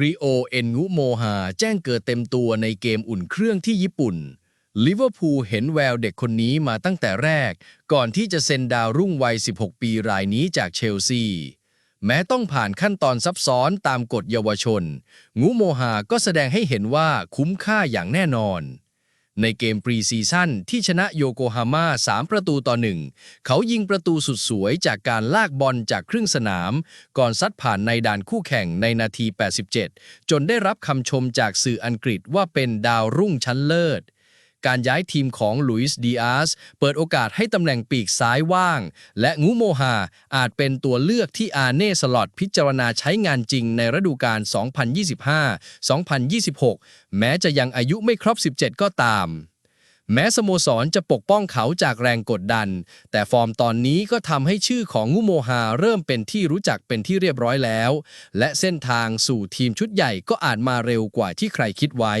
ริโอเอ็นงุโมฮาแจ้งเกิดเต็มตัวในเกมอุ่นเครื่องที่ญี่ปุ่น ลิเวอร์พูลเห็นแววเด็กคนนี้มาตั้งแต่แรก ก่อนที่จะเซ็นดาวรุ่งวัย 16 ปีรายนี้จากเชลซี แม้ต้องผ่านขั้นตอนซับซ้อนตามกฎเยาวชน งูโมฮาก็แสดงให้เห็นว่าคุ้มค่าอย่างแน่นอน ในเกมปรีซีซั่นที่ชนะโยโกฮาม่า 3 ประตูต่อหนึ่งเขายิงประตูสุดสวยจากการลากบอลจากครึ่งสนาม ก่อนซัดผ่านในด่านคู่แข่งในนาที 87 จนได้รับคำชมจากสื่ออังกฤษว่าเป็นดาวรุ่งชั้นเลิศ การย้ายทีมของลุยส์ดีอาสเปิดโอกาสให้ตำแหน่งปีกซ้ายว่าง และงูโมฮาอาจเป็นตัวเลือกที่อาเน่สลอตพิจารณาใช้งานจริงในฤดูกาล 2025-2026 แม้จะยังอายุไม่ครบ 17 ก็ตามแม้สโมสรจะปกป้องเขาจากแรงกดดัน แต่ฟอร์มตอนนี้ก็ทำให้ชื่อของงูโมฮาเริ่มเป็นที่รู้จักเป็นที่เรียบร้อยแล้ว และเส้นทางสู่ทีมชุดใหญ่ก็อาจมาเร็วกว่าที่ใครคิดไว้